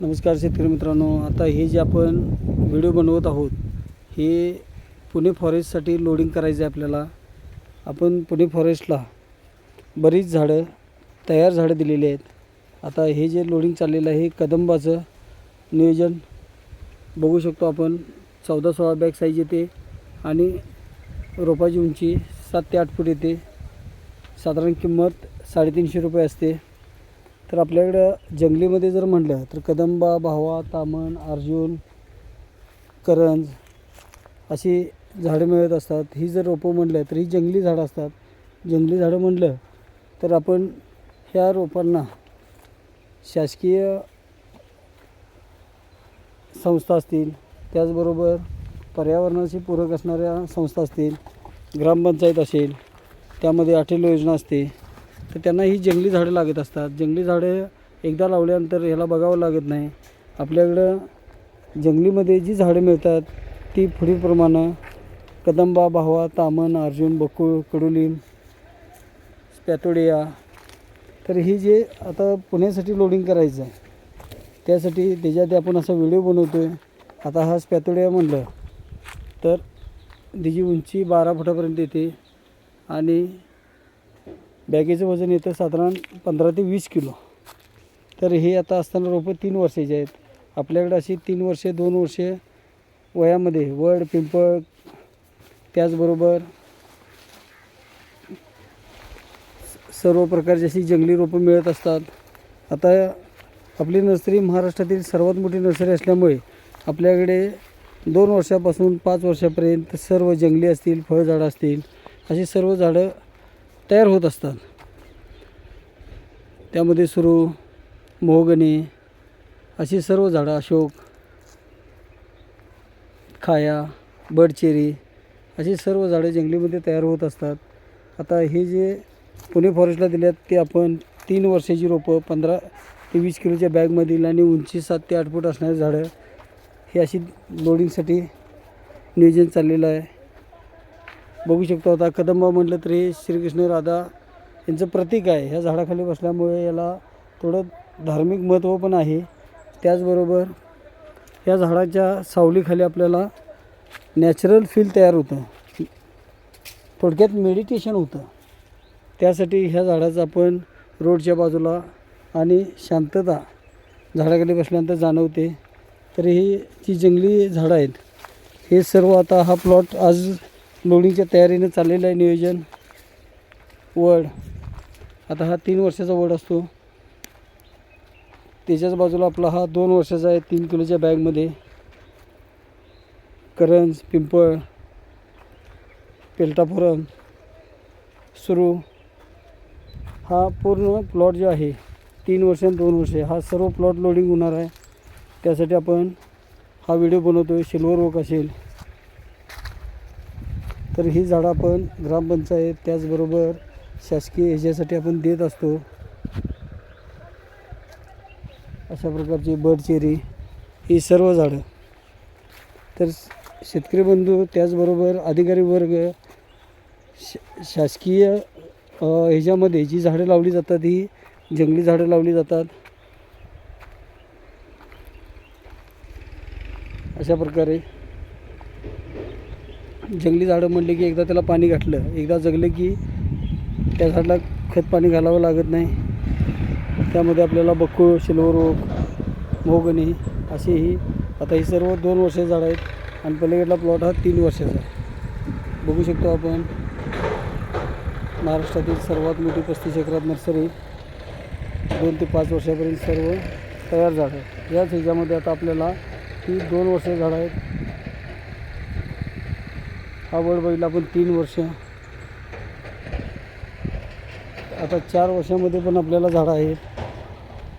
नमस्कार शेतकरी मित्रांनो. आता हे जे आपण व्हिडिओ बनवत आहोत हे पुणे फॉरेस्टसाठी लोडिंग करायचं आहे आपल्याला. आपण पुणे फॉरेस्टला बरीच झाडं तयार झाडं दिलेली आहेत. आता हे जे लोडिंग चाललेलं आहे हे कदंबाचं नियोजन बघू शकतो आपण. चौदा सोळा बॅग साईज येते आणि रोपाची उंची सात ते आठ फूट येते. साधारण किंमत साडेतीनशे रुपये असते. तर आपल्याकडं जंगलीमध्ये जर म्हटलं तर कदंबा भावा तामण अर्जुन करंज अशी झाडं मिळत असतात. ही जर रोपं म्हटलं तर ही जंगली झाडं असतात. जंगली झाडं म्हटलं तर आपण ह्या रोपांना शासकीय संस्था असतील त्याचबरोबर पर्यावरणाशी पूरक असणाऱ्या संस्था असतील ग्रामपंचायत असेल त्यामध्ये अटील योजना असते तर त्यांना ही जंगली झाडं लागत असतात. जंगली झाडं एकदा लावल्यानंतर ह्याला बघावं लागत नाही. आपल्याकडं जंगलीमध्ये जी झाडं मिळतात ती पुढीलप्रमाणे कदंबा भावा तामण अर्जुन बकुळ कडुलिंब स्पॅतोडिया तर ही जे आता पुण्यासाठी लोडिंग करायचं आहे त्यासाठी त्याच्यात आपण असा व्हिडिओ बनवतो आहे आता हा स्पॅथोडिया म्हणलं तर त्याची उंची बारा फुटापर्यंत येते आणि बॅगेचं वजन येतं साधारण पंधरा ते वीस किलो. तर हे आता असताना रोपं तीन वर्षाची आहेत. आपल्याकडे अशी तीन वर्षे दोन वर्षे वयामध्ये वड पिंपळ त्याचबरोबर सर्व प्रकारची अशी जंगली रोपं मिळत असतात. आता आपली नर्सरी महाराष्ट्रातील सर्वात मोठी नर्सरी असल्यामुळे आपल्याकडे दोन वर्षापासून पाच वर्षापर्यंत सर्व जंगली असतील फळझाडं असतील अशी सर्व झाडं तयार होत असतात. त्यामध्ये सुरू मोहगणी अशी सर्व झाडं अशोक खाया बडचेरी अशी सर्व झाडं जंगलीमध्ये तयार होत असतात. आता हे जे पुणे फॉरेस्टला दिल्यात ते आपण तीन वर्षाची रोपं पंधरा ते वीस किलोच्या बॅगमधील आणि उंची सात ते आठ फूट असणारी झाडं हे अशी लोडिंगसाठी नियोजन चाललेलं आहे. बघू शकतो. आता कदंबा म्हटलं तर हे श्रीकृष्ण राधा यांचं प्रतीक आहे. ह्या झाडाखाली बसल्यामुळे याला थोडं धार्मिक महत्त्व पण आहे. त्याचबरोबर या झाडाच्या सावलीखाली आपल्याला नॅचरल फील तयार होतं. थोडक्यात मेडिटेशन होतं. त्यासाठी ह्या झाडाचं आपण रोडच्या बाजूला आणि शांतता झाडाखाली बसल्यानंतर जाणवते. तर ही जी जंगली झाडं आहेत हे सर्व आता हा प्लॉट आज लोडिंगच्या तयारीने चाललेलं आहे नियोजन. वड. आता हा तीन वर्षाचा वड असतो. त्याच्याच बाजूला आपला हा दोन वर्षाचा आहे तीन किलोच्या बॅगमध्ये. करंज पिंपळ पेल्टापुरम सुरू. हा पूर्ण प्लॉट जो आहे तीन वर्ष आणि दोन वर्षे हा सर्व प्लॉट लोडिंग होणार आहे. त्यासाठी आपण हा व्हिडिओ बनवतो आहे सिल्वर वर्क असेल. तर ही झाडं आपण ग्रामपंचायत त्याचबरोबर शासकीय ह्याच्यासाठी आपण देत असतो. अशा प्रकारची बडचेरी ही सर्व झाडं. तर शेतकरी बंधू त्याचबरोबर अधिकारी वर्ग श शासकीय ह्याच्यामध्ये जी झाडं लावली जातात ही जंगली झाडं लावली जातात. अशा प्रकारे जंगली झाडं म्हणले की एकदा त्याला पाणी घातलं एकदा जगलं की त्या झाडाला खत पाणी घालावं लागत नाही. त्यामध्ये आपल्याला बक्कूळ सिल्वर ओक मोगणी अशी ही आता ही सर्व दोन वर्षाची झाडं आहेत आणि पलीकडला प्लॉट हा तीन वर्षाचा आहे. बघू शकतो आपण महाराष्ट्रातील सर्वात मोठी पस्तीस एकरात नर्सरी दोन ते पाच वर्षापर्यंत सर्व तयार झाडं याच ह्याच्यामध्ये आता आपल्याला ही दोन वर्ष झाडं आहेत. आवडबाईला पण तीन वर्ष. आता चार वर्षामध्ये पण आपल्याला झाडं आहेत.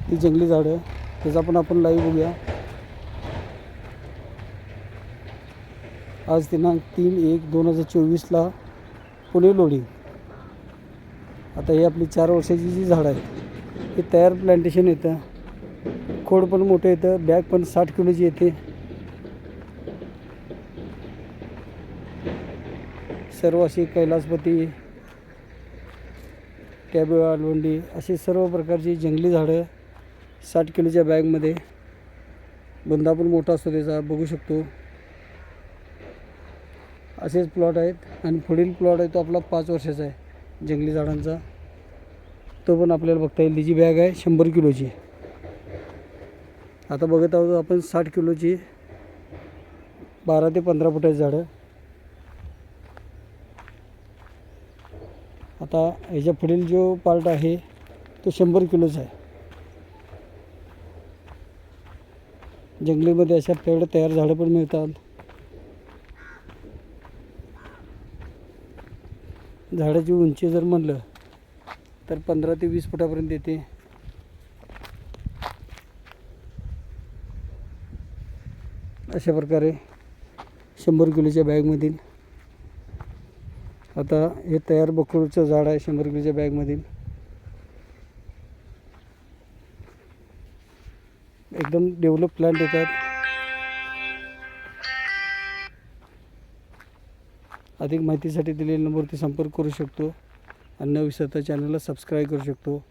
ती जंगली झाडं त्याचा पण आपण लाईव्ह बघूया. आज दिनांक तीन एक दोन हजार चोवीसला पुणे लोडिंग आता हे आपली चार वर्षाची जी झाडं आहेत हे तयार प्लांटेशन येतं. खोड पण मोठं येतं. बॅग पण साठ किलोची येते. सर्व अशी कैलासपती टॅबो आलवंडी अशी सर्व प्रकारची जंगली झाडं साठ किलोच्या बॅगमध्ये बंदा पण मोठा असतो त्याचा बघू शकतो. असेच प्लॉट आहेत आणि पुढील प्लॉट आहे तो आपला पाच वर्षाचा आहे जंगली झाडांचा. तो पण आपल्याला बघता येईल. त्याची बॅग आहे शंभर किलोची. आता बघत आहोत आपण साठ किलोची बारा ते पंधरा फुटाची झाडं. आता ह्याच्या पुढील जो पार्ट आहे तो शंभर किलोचा आहे. जंगलीमध्ये अशा पेड तयार झाडं पण मिळतात. झाडाची उंची जर म्हणलं तर पंधरा ते वीस फुटापर्यंत येते. अशा प्रकारे शंभर किलोच्या बॅगमधील आता हे तयार बकरूचं झाड आहे शंभर किलोच्या बॅगमधील. एकदम डेव्हलप प्लांट येतात. अधिक माहितीसाठी दिलेल्या नंबरवरती संपर्क करू शकतो अन्न विसरता चॅनलला सबस्क्राईब करू शकतो.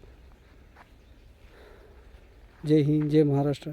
जय हिंद जय महाराष्ट्र.